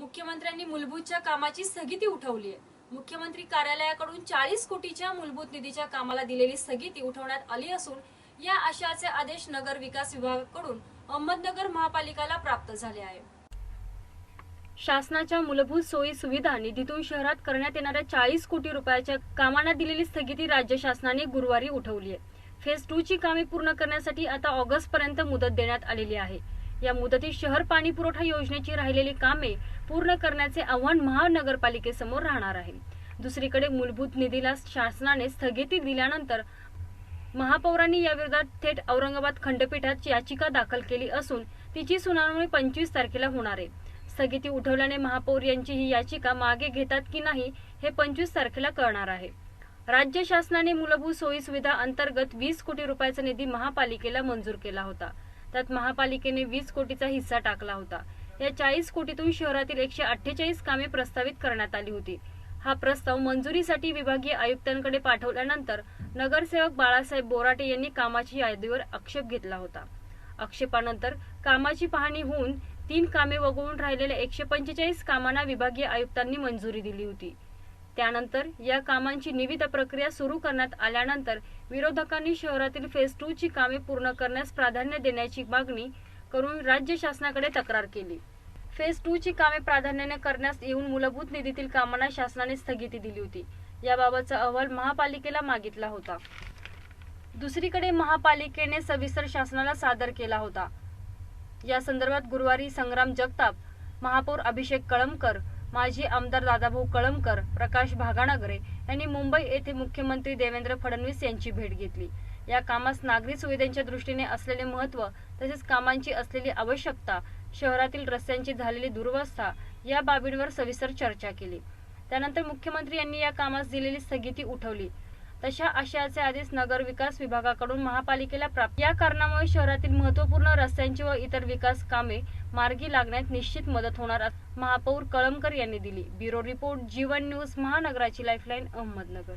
मुख्यमंत्र्यांनी मूलभूतच्या कामाची स्थगिती उठवली आहे. मुख्यमंत्री कार्यालयाकडून चाळीस कोटीच्या मूलभूत निधीच्या कामाला दिलेली स्थगिती उठवण्यात आली असून या आशयाचे आदेश नगर विकास विभागाकडून अहमदनगर महापालिकाला प्राप्त झाले आहे. शासनाच्या मूलभूत सोयी सुविधा निधीतून शहरात करण्यात येणाऱ्या चाळीस कोटी रुपयाच्या कामांना दिलेली स्थगिती राज्य शासनाने गुरुवारी उठवली आहे. फेज टू ची कामे पूर्ण करण्यासाठी आता ऑगस्ट पर्यंत मुदत देण्यात आलेली आहे. या मुदतीत शहर पाणी पुरवठा योजनेची राहिलेली कामे पूर्ण करण्याचे आव्हान महानगरपालिकेसमोर राहणार आहे. दुसरीकडे मूलभूत निधीला शासनाने स्थगिती दिल्यानंतर महापौरांनी याविरोधात थेट औरंगाबाद खंडपीठात याचिका दाखल केली असून तिची सुनावणी पंचवीस तारखेला होणार आहे. स्थगिती उठवल्याने महापौर यांची ही याचिका मागे घेतात की नाही हे पंचवीस तारखेला कळणार आहे. राज्य शासनाने मूलभूत सोयी सुविधा अंतर्गत वीस कोटी रुपयाचा निधी महापालिकेला मंजूर केला होता. त्यात महापालिकेने वीस कोटीचा हिस्सा टाकला होता. या चाळीस कोटीतून शहरातील एकशे अठ्ठेचाळीस कामे प्रस्तावित करण्यात आली होती. हा प्रस्ताव मंजुरीसाठी विभागीय आयुक्तांकडे पाठवल्यानंतर नगरसेवक बाळासाहेब बोराटे यांनी कामाची यादीवर आक्षेप घेतला होता. आक्षेपानंतर कामाची पाहणी होऊन तीन कामे वगळून राहिलेल्या एकशे पंचेचाळीस कामांना विभागीय आयुक्तांनी मंजुरी दिली होती. त्यानंतर या कामांची निविदा प्रक्रिया सुरू करण्यात आल्यानंतर विरोधकांनी शहरातील फेज टू ची कामे पूर्ण करण्यास प्राधान्य देण्याची मागणी करून राज्य शासनाकडे तक्रार केली. फेज टू ची कामे प्राधान्याने करण्यास येऊन मूलभूत निधीतील कामांना शासनाने स्थगिती दिली होती. याबाबतचा अहवाल महापालिकेला मागितला होता. दुसरीकडे महापालिकेने सविस्तर शासनाला सादर केला होता. या संदर्भात गुरुवारी संग्राम जगताप महापौर अभिषेक कळमकर माजी आमदार दादाभाऊ कळमकर प्रकाश भागाणागरे यांनी मुंबई येथे मुख्यमंत्री देवेंद्र फडणवीस यांची भेट घेतली. या कामास नागरी सुविधांच्या दृष्टीने असलेले महत्त्व तसेच कामांची असलेली आवश्यकता शहरातील रस्त्यांची झालेली दुरवस्था या बाबींवर सविस्तर चर्चा केली. त्यानंतर मुख्यमंत्री यांनी या कामास दिलेली स्थगिती उठवली. तशा आशयाचे आदेश नगर विकास विभागाकडून महापालिकेला प्राप्त. या कारणामुळे शहरातील महत्त्वपूर्ण रस्त्यांची व इतर विकास कामे मार्गी लागण्यात निश्चित मदत होणार महापौर कळमकर यांनी दिली. ब्युरो रिपोर्ट जीवन न्यूज महानगराची लाईफलाईन अहमदनगर.